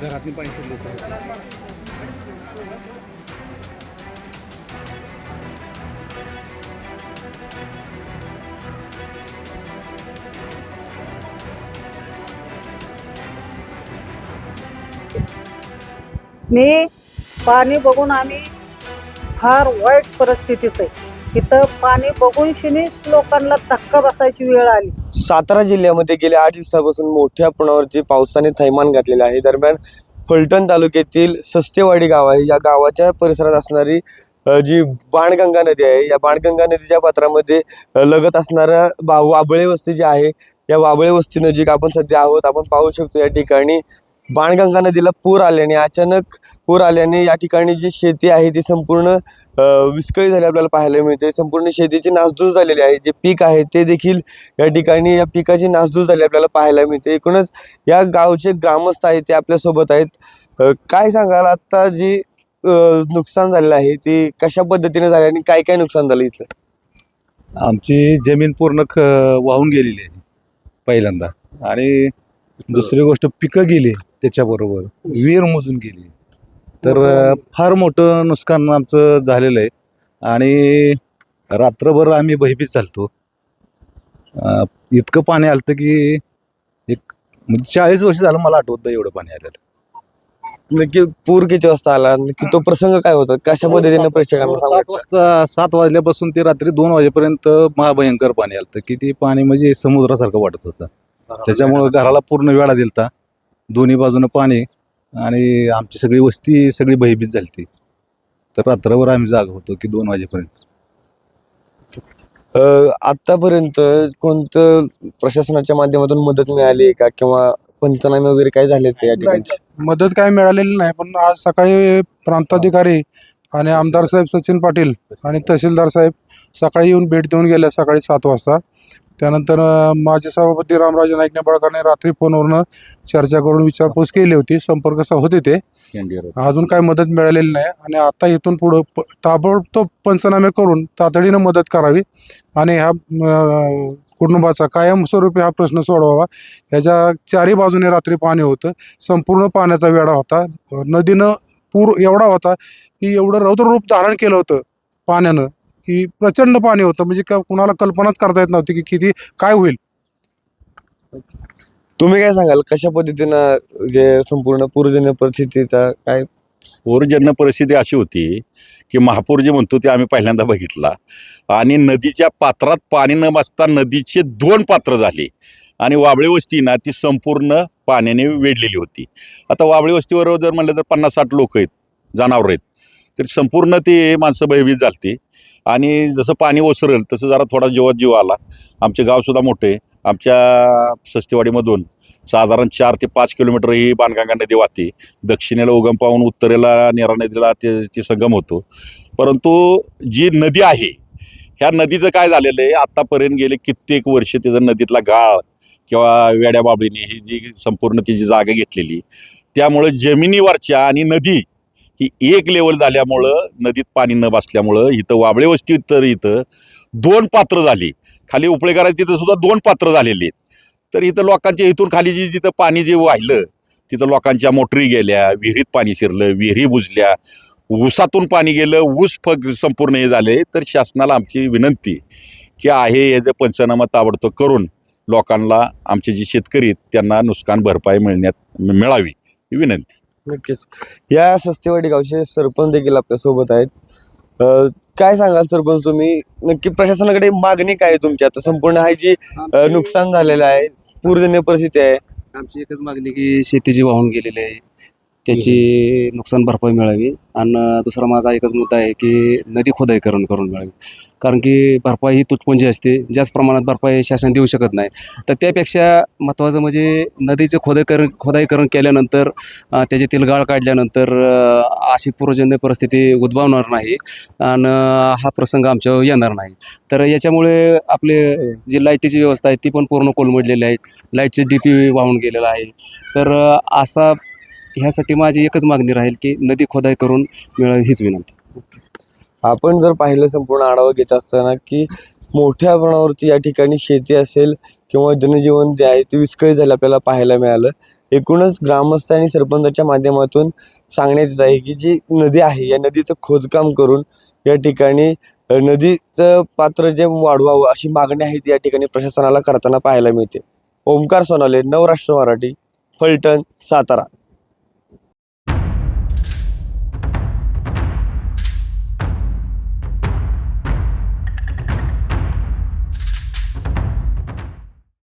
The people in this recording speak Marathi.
घरातली पाणी शिरले होते मी पाणी बघून आम्ही फार वाईट परिस्थितीत आहे. इथं पाणी बघून शिनीच लोकांना धक्का बसायची वेळ आली. सातारा जिल्ह्यामध्ये गेल्या आठ दिवसापासून मोठ्या प्रमाणावरती पावसाने थैमान घातलेलं आहे. दरम्यान फलटण तालुक्यातील सस्तेवाडी गाव आहे. या गावाच्या परिसरात असणारी जी बाणगंगा नदी आहे या बाणगंगा नदीच्या पात्रामध्ये लगत असणारा बा वाबळे वस्ती जी आहे या वाबळे वस्ती नजीक आपण सध्या आहोत आपण पाहू शकतो या ठिकाणी बाणगंगा नदीला पूर आल्याने अचानक पूर आल्याने या ठिकाणी जी शेती आहे ती संपूर्ण विस्कळी विस्कळीत झाली आपल्याला पाहायला मिळते. संपूर्ण शेतीची नासधूस झालेली आहे. जे पीक आहे ते देखील या ठिकाणी या पिकाची नासधूस झाली आपल्याला पाहायला मिळते. एकूणच या गावचे ग्रामस्थ आहेत ते आपल्यासोबत आहेत. काय सांगाल? आत्ता जी नुकसान झालेलं आहे ते कशा पद्धतीने झाली आणि काय काय नुकसान झालं इथलं? आमची जमीन पूर्ण ख वाहून गेलेली आहे पहिल्यांदा. आणि दुसरी गोष्ट पिकं गेली. त्याच्याबरोबर विहीर मोजून गेली. तर फार मोठं नुकसान आमचं झालेलं आहे. आणि रात्रभर आम्ही भयभीत चालतो इतकं पाणी आलं की एक म्हणजे चाळीस वर्ष झालं मला आठवत एवढं पाणी आलेलं. नक्की पूर किती वाजता आला नक्की तो प्रसंग काय होता? कशा पद्धतीने प्रेक्षकांना सात वाजता सात वाजल्यापासून ते रात्री दोन वाजेपर्यंत महाभयंकर पाणी आलं की ते पाणी म्हणजे समुद्रासारखं वाटत होतं. त्याच्यामुळं घराला पूर्ण वेळा दिलता. दोन्ही बाजूनं पाणी आणि आमची सगळी वस्ती सगळी भयभीत झाली ती. तर रात्रभर आम्ही जाग होतो की दोन वाजेपर्यंत. अ, आतापर्यंत कोणतं प्रशासनाच्या माध्यमातून मदत मिळाली का? किंवा पंचनामे वगैरे काय झालेत का या ठिकाणी मदत काय मिळालेली नाही पण आज सकाळी प्रांताधिकारी आणि आमदार साहेब सचिन पाटील आणि तहसीलदार साहेब सकाळी येऊन भेट देऊन गेले सकाळी सात वाजता. त्यानंतर माजी सभापती रामराजे नाईक निंबाळकरने रात्री फोनवरनं चर्चा करून विचारपूस केली होती. संपर्क होते ते. अजून काय मदत मिळालेली नाही. आणि आता इथून पुढं ताबडतोब पंचनामे करून तातडीनं मदत करावी. आणि ह्या कुटुंबाचा कायमस्वरूपी हा प्रश्न सोडवावा. ह्याच्या चारी बाजूने रात्री पाणी होतं. संपूर्ण पाण्याचा वेढा होता. नदीनं पूर एवढा होता की एवढं रौद्ररूप धारण केलं होतं पाण्यानं. की प्रचंड पाणी होतं. म्हणजे का कुणाला कल्पनाच करता येत नव्हती की किती काय होईल. तुम्ही काय सांगाल? कशा पद्धतीनं जे संपूर्ण पूरजन्य परिस्थितीचा काय? पूरजन्य परिस्थिती अशी होती की महापूर जे म्हणतो ते आम्ही पहिल्यांदा बघितला. आणि नदीच्या पात्रात पाणी न बसता नदीचे दोन पात्र झाले. आणि वाबळी वस्ती ना ती संपूर्ण पाण्याने वेढलेली होती. आता वाबळी वस्तीवर जर म्हणलं तर पन्नास साठ लोक आहेत जनावर आहेत. तर संपूर्ण ते माणसं भयभीत झालती. आणि जसं पाणी ओसरेल तसं जरा थोडा जीवात जीव आला. आमचे गावसुद्धा मोठे आहे. आमच्या सस्तेवाडीमधून साधारण चार ते पाच किलोमीटर ही बाणगंगा नदी वाहते. दक्षिणेला उगम पाहून उत्तरेला नेरा नदीला ते ते संगम होतो. परंतु जी नदी आहे ह्या नदीचं काय झालेलं आहे? आत्तापर्यंत गेले कित्येक वर्ष तिथं नदीतला गाळ किंवा वेड्या बाबळीने ही जी संपूर्ण तिची जागा घेतलेली त्यामुळे जमिनीवरच्या आणि नदी ही एक लेवल झाल्यामुळं नदीत पाणी न बसल्यामुळं इथं वाबळे वस्ती तर इथं दोन पात्र झाली. खाली उपळेकरांची तिथं सुद्धा दोन पात्र झालेली आहेत. तर इथं लोकांच्या इथून खाली जी जिथं पाणी जे वाहिलं तिथं लोकांच्या मोटरी गेल्या विहिरीत पाणी शिरलं विहिरी बुजल्या ऊसातून पाणी गेलं ऊस फग संपूर्ण हे झाले. तर शासनाला आमची विनंती की आहे हे जे पंचनामा ताबडतोब करून लोकांना आमचे जे शेतकरी आहेत त्यांना नुकसान भरपाई मिळण्यात मिळावी ही विनंती. नक्कीच. या सस्तेवाडी गावचे सरपंच देखील आपल्यासोबत आहेत. अ, काय सांगाल सरपंच तुम्ही? नक्की प्रशासनाकडे मागणी काय आहे तुमची? आता संपूर्ण आहे जी अ, नुकसान झालेलं आहे पूरजन्य परिस्थिती आहे. आमची एकच मागणी की शेती जी वाहून गेलेली आहे. त्याची नुकसान भरपाई मिळावी. आणि दुसरा माझा एकच मुद्दा आहे की नदी खोदाईकरण करून मिळावी. कारण की भरपाई ही तुटपुंजी असते. जास्त प्रमाणात भरपाई शासन देऊ शकत नाही. तर त्यापेक्षा महत्त्वाचं म्हणजे नदीचं खोदाईकरण खोदाईकरण केल्यानंतर अ, त्याच्यातील गाळ काढल्यानंतर अशी पूर्वजन्य परिस्थिती उद्भवणार नाही. आणि हा प्रसंग आमच्यावर येणार नाही. तर याच्यामुळे आपले जी लाईटीची व्यवस्था आहे ती पण पूर्ण कोलमडलेली आहे. लाईटचे डी पी वाहून गेलेला आहे. तर असा ह्यासाठी माझी एकच मागणी राहील की नदी खोदाई करून मिळावी हीच विनंती. आपण जर पाहिलं संपूर्ण आढावा घेत असताना की मोठ्या प्रमाणावरती या ठिकाणी शेती असेल किंवा जनजीवन जे आहे ते विस्कळीत झालं आपल्याला पाहायला मिळालं. एकूणच ग्रामस्थ आणि सरपंचाच्या माध्यमातून सांगण्यात येत आहे की जी नदी आहे या नदीचं खोदकाम करून या ठिकाणी नदीचं पात्र जे वाढवावं अशी मागणी आहे ती या ठिकाणी प्रशासनाला करताना पाहायला मिळते. ओमकार सोनाले नवराष्ट्र मराठी फलटण सातारा.